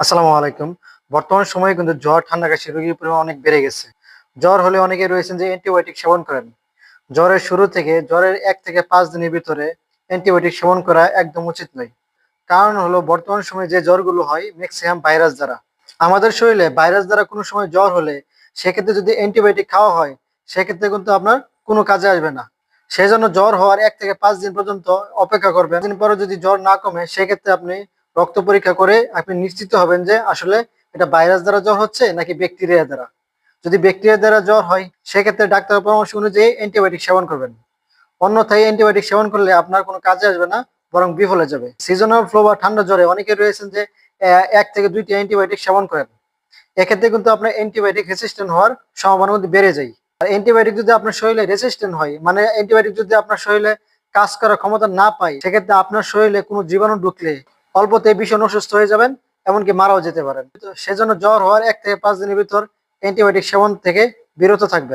আসসালামু আলাইকুম। বর্তমান সময়ে কিন্তু জ্বর ঠান্ডা কাশি রোগীর পরিমাণ অনেক বেড়ে গেছে। জ্বর হলে অনেকে রয়েছেন যে অ্যান্টিবায়োটিক সেবন করেন। জ্বরের শুরু থেকে জ্বরের এক থেকে পাঁচ দিনের ভিতরে অ্যান্টিবায়োটিক সেবন করা একদম উচিত নয়। কারণ হলো বর্তমান সময়ে যে জ্বরগুলো হয়, ম্যাক্সিমাম ভাইরাস দ্বারা। আমাদের শরীরে ভাইরাস দ্বারা কোনো সময় জ্বর হলে সেক্ষেত্রে যদি অ্যান্টিবায়োটিক খাওয়া হয়, সেক্ষেত্রে কিন্তু আপনার কোনো কাজে আসবে না। সেই জন্য জ্বর হওয়ার এক থেকে পাঁচ দিন পর্যন্ত অপেক্ষা করবেন। দিন পরে যদি জ্বর না কমে, সেক্ষেত্রে আপনি রক্ত পরীক্ষা করে আপনি নিশ্চিত হবেন যে আসলে এটা ভাইরাস দ্বারা জ্বর হচ্ছে নাকি ব্যাকটেরিয়া দ্বারা। যদি ব্যাকটেরিয়া দ্বারা জ্বর হয়, সেক্ষেত্রে ডাক্তারের পরামর্শ অনুযায়ী অ্যান্টিবায়োটিক সেবন করবেন। অন্যথায় অ্যান্টিবায়োটিক সেবন করলে আপনার কোনো কাজে আসবে না, বরং বিফলে যাবে। সিজনাল ফ্লু বা ঠান্ডা জ্বরে অনেকে রয়েছেন যে এক থেকে দুইটি অ্যান্টিবায়োটিক সেবন করেন। এক্ষেত্রে কিন্তু আপনার অ্যান্টিবায়োটিক রেসিস্ট্যান্ট হওয়ার সম্ভাবনা কিন্তু বেড়ে যায়। আর অ্যান্টিবায়োটিক যদি আপনার শরীরে রেসিস্ট্যান্ট হয় মানে অ্যান্টিবায়োটিক যদি আপনার শরীরে কাজ করার ক্ষমতা না পায়, সেক্ষেত্রে আপনার শরীরে কোনো জীবাণু ঢুকলে অল্পতে ভীষণ অসুস্থ হয়ে যাবেন, এমনকি মারাও যেতে পারেন। সেজন্য জ্বর হওয়ার এক থেকে পাঁচ দিনের ভিতর অ্যান্টিবায়োটিক সেবন থেকে বিরত থাকবেন।